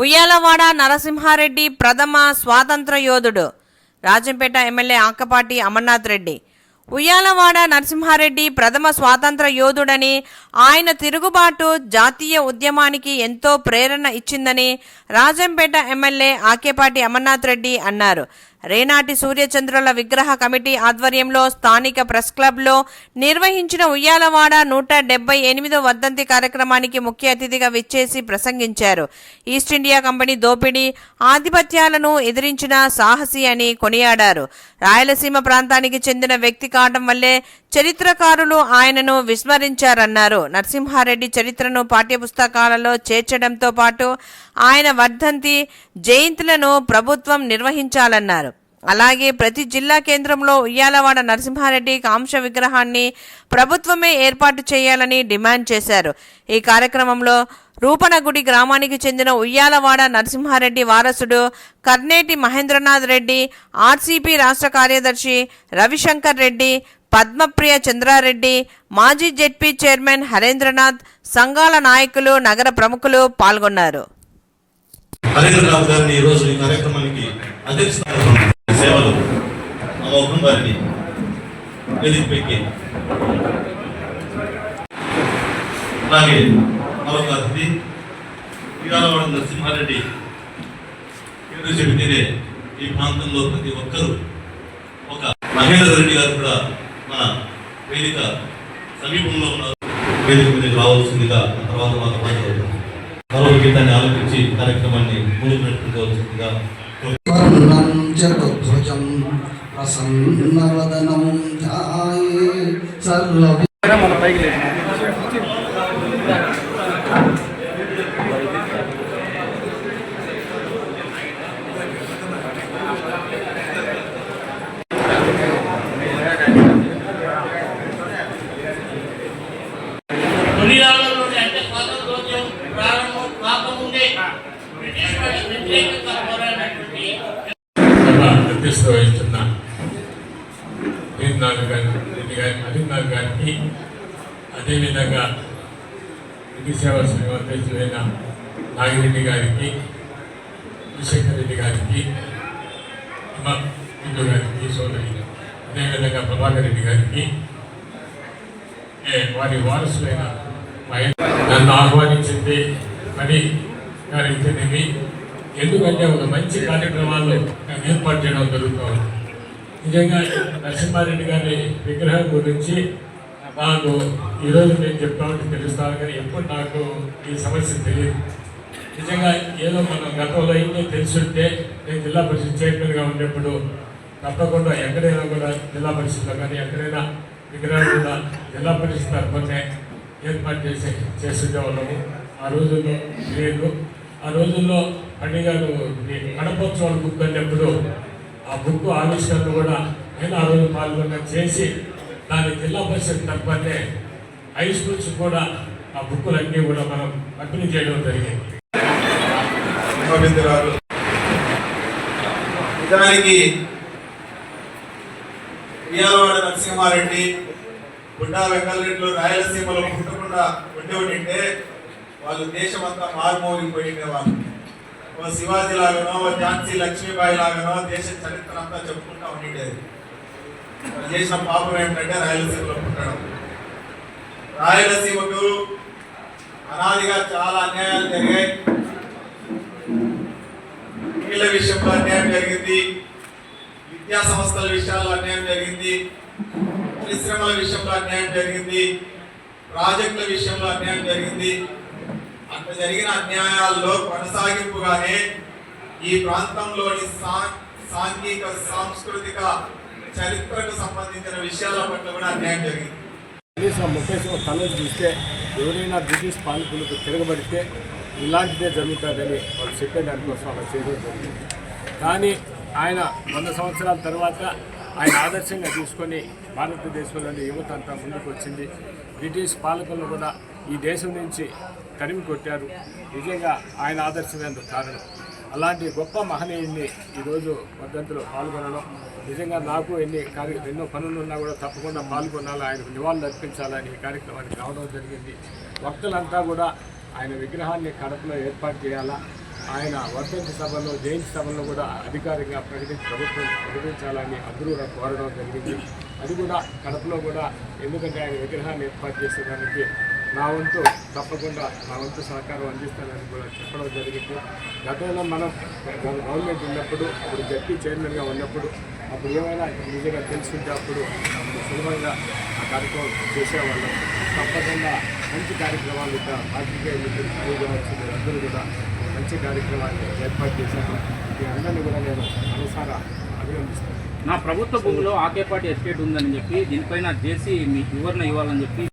ఉయ్యాలవాడ నరసింహారెడ్డి ప్రథమ స్వాతంత్ర యోధుడు. రాజంపేట ఎమ్మెల్యే ఆకపాటి అమర్నాథ్ రెడ్డి. ఉయ్యాలవాడ నరసింహారెడ్డి ప్రథమ స్వాతంత్ర యోధుడని ఆయన తిరుగుబాటు జాతీయ ఉద్యమానికి ఎంతో ప్రేరణ ఇచ్చిందని రాజంపేట ఎమ్మెల్యే ఆకేపాటి అమర్నాథ్ రెడ్డి అన్నారు. రేనాటి సూర్యచంద్రుల విగ్రహ కమిటీ ఆధ్వర్యంలో స్థానిక ప్రెస్ క్లబ్లో నిర్వహించిన ఉయ్యాలవాడ నూట డెబ్బై ఎనిమిదో వర్ధంతి కార్యక్రమానికి ముఖ్య అతిథిగా విచ్చేసి ప్రసంగించారు. ఈస్ట్ ఇండియా కంపెనీ దోపిడీ ఆధిపత్యాలను ఎదిరించిన సాహసి అని కొనియాడారు. రాయలసీమ ప్రాంతానికి చెందిన వ్యక్తి కావడం వల్లే చరిత్రకారులు ఆయనను విస్మరించారన్నారు. నరసింహారెడ్డి చరిత్రను పాఠ్యపుస్తకాలలో చేర్చడంతో పాటు ఆయన వర్ధంతి జయంతులను ప్రభుత్వం నిర్వహించాలన్నారు. అలాగే ప్రతి జిల్లా కేంద్రంలో ఉయ్యాలవాడ నరసింహారెడ్డి కాంశ విగ్రహాన్ని ప్రభుత్వమే ఏర్పాటు చేయాలని డిమాండ్ చేశారు. ఈ కార్యక్రమంలో రూపనగుడి గ్రామానికి చెందిన ఉయ్యాలవాడ నరసింహారెడ్డి వారసుడు కర్నేటి మహేంద్రనాథ్ రెడ్డి ఆర్సీపీ రాష్ట్ర కార్యదర్శి రవిశంకర్ రెడ్డి పద్మప్రియ చంద్రారెడ్డి మాజీ జెడ్పీ చైర్మన్ హరేంద్రనాథ్ సంఘాల నాయకులు నగర ప్రముఖులు పాల్గొన్నారు. హరేంద్రనాథ్ గారిని ఈరోజు సేవలు అమోఘం వారిని వేదికపైకి అలాగే మరొక అతిథి శ్రీరామవాడ నరసింహారెడ్డి పేరు చెబితేనే ఈ ప్రాంతంలో ప్రతి ఒక్కరూ ఒక మహేందర్ రెడ్డి గారు కూడా మన వేదిక సమీపంలో ఉన్నారు. వేదిక మీదకి రావాల్సిందిగా ఆ తర్వాత మాకు హాజరవుతారు మరో గీతాన్ని ఆలోచించి కార్యక్రమాన్ని ముందుకు పెట్టుకోవాల్సిందిగా వర్ణం చతుర్భుజం ప్రసన్నవదనం ధ్యాయే సర్వ అధ్యక్షత వహిస్తున్న హరినాథ్ గారి రెడ్డి గారి గారికి అదేవిధంగా విధి సేవా సంఘం అధ్యక్షులైన నాగిరెడ్డి గారికి విశేఖర్ రెడ్డి గారికి హిమ గారికి సోదరి అదేవిధంగా ప్రభాకర్ రెడ్డి గారికి ఏ, వారి వారసులైన నన్ను ఆహ్వానించింది మరి గారైతేనేమి ఎందుకంటే ఒక మంచి కార్యక్రమాల్లో ఏర్పాటు చేయడం జరుగుతుంది నిజంగా నరసింహారెడ్డి గారి విగ్రహం గురించి నాకు ఈరోజు నేను చెప్తామని తెలుస్తాను కానీ ఎప్పుడు నాకు ఈ సమస్య తెలియదు. నిజంగా ఏదో మనం గతంలో అయితే తెలుసుంటే నేను జిల్లా పరిషత్ చైర్మన్గా ఉండేప్పుడు తప్పకుండా ఎక్కడైనా కూడా జిల్లా పరిషత్లో కానీ ఎక్కడైనా విగ్రహాలు కూడా జిల్లా పరిషత్ తరఫునే ఏర్పాటు చేసి చేస్తుండే వాళ్ళము ఆ రోజుల్లో లేదు. ఆ రోజుల్లో పండుగలు నేను గణపోత్సవాల బుక్ అన్నప్పుడు ఆ బుక్ ఆవిష్కరణ కూడా నేను ఆ రోజు పాల్గొన్న చేసి దాని జిల్లా పరిషత్ తప్పనే హై స్కూల్స్ కూడా ఆ బుక్కులన్నీ కూడా మనం పంపిణీ చేయడం జరిగింది. నిజానికి ఉయ్యాలవాడ నరసింహారెడ్డి గుడ్డా వెంకటరెడ్డిలు రాయలసీమలో పుట్టకుండా ఉండి ఉండింటే వాళ్ళు దేశమంతా మారుమోగిపోయిండే వాళ్ళు ఓ శివాజీ లాగానో ఓ ఝాన్సీ లక్ష్మీబాయి లాగానో దేశ చరిత్ర అంతా చెప్పుకుంటా ఉండేది. వాళ్ళు చేసిన పాపం ఏమిటంటే రాయలసీమలో పుట్టడం. రాయలసీమకు అనాదిగా చాలా అన్యాయాలు జరిగాయి. నీళ్ళ విషయంలో అన్యాయం జరిగింది. విద్యా సంస్థల విషయాల్లో అన్యాయం జరిగింది. పరిశ్రమల విషయంలో అన్యాయం జరిగింది. ప్రాజెక్టుల విషయంలో అన్యాయం జరిగింది. అంత జరిగిన అన్యాయాల్లో కొనసాగింపుగానే ఈ ప్రాంతంలోని సాంఘిక సాంస్కృతిక చరిత్రకు సంబంధించిన విషయాల పట్ల కూడా అన్యాయం జరిగింది. కనీసం ముప్పై సంవత్సరాలు చూస్తే ఎవరైనా బ్రిటిష్ పాలకులకు తిరగబడితే ఇలాంటిదే జరుగుతుందని వాళ్ళు చెప్పే దానికోసం అలా చేయడం జరిగింది. కానీ ఆయన వంద సంవత్సరాల తర్వాత ఆయన ఆదర్శంగా తీసుకొని భారతదేశంలోని యువత అంతా ముందుకు వచ్చింది బ్రిటిష్ పాలకులను కూడా ఈ దేశం నుంచి తరిమి కొట్టారు. నిజంగా ఆయన ఆదర్శమేందుకు కారణం అలాంటి గొప్ప మహనీయుడిని ఈరోజు వర్ధంతిలో పాల్గొనడం నిజంగా నాకు ఎన్ని కార్య ఎన్నో పనులు ఉన్నా కూడా తప్పకుండా పాల్గొనాలి ఆయనకు నివాళులు అర్పించాలని ఈ కార్యక్రమానికి రావడం జరిగింది. భక్తులంతా కూడా ఆయన విగ్రహాన్ని కడపలో ఏర్పాటు చేయాలా? ఆయన వర్ధంతి సభలో జయంతి సభలో కూడా అధికారికంగా ప్రకటించి ప్రభుత్వం ప్రకటించాలని అందరూ కోరడం జరిగింది. అది కూడా కడపలో కూడా ఎందుకంటే ఆయన విగ్రహాన్ని ఏర్పాటు చేసేదానికి నా వంతు తప్పకుండా నా వంతు సహకారం అందిస్తానని కూడా చెప్పడం జరిగింది. గతంలో మనం గవర్నమెంట్ ఉన్నప్పుడు అప్పుడు జడ్పీ చైర్మన్గా ఉన్నప్పుడు అప్పుడు ఏమైనా నిజంగా తెలుసుకుంటే అప్పుడు అప్పుడు సులభంగా ఆ కార్యక్రమం చేసేవాళ్ళం. తప్పకుండా మంచి కార్యక్రమాలు ఇక్కడ పార్టీకేయులు ఖరీదు కావచ్చు మీరందరూ కూడా మంచి కార్యక్రమాన్ని ఏర్పాటు చేశారు. మీ అందరినీ కూడా నేను మనసారా అభినందిస్తాను నా ప్రభుత్వ భూమిలో ఆకేపాటి ఎస్టేట్ ఉందని చెప్పి దీనిపైన జేసీ మీ వివరణ ఇవ్వాలని చెప్పి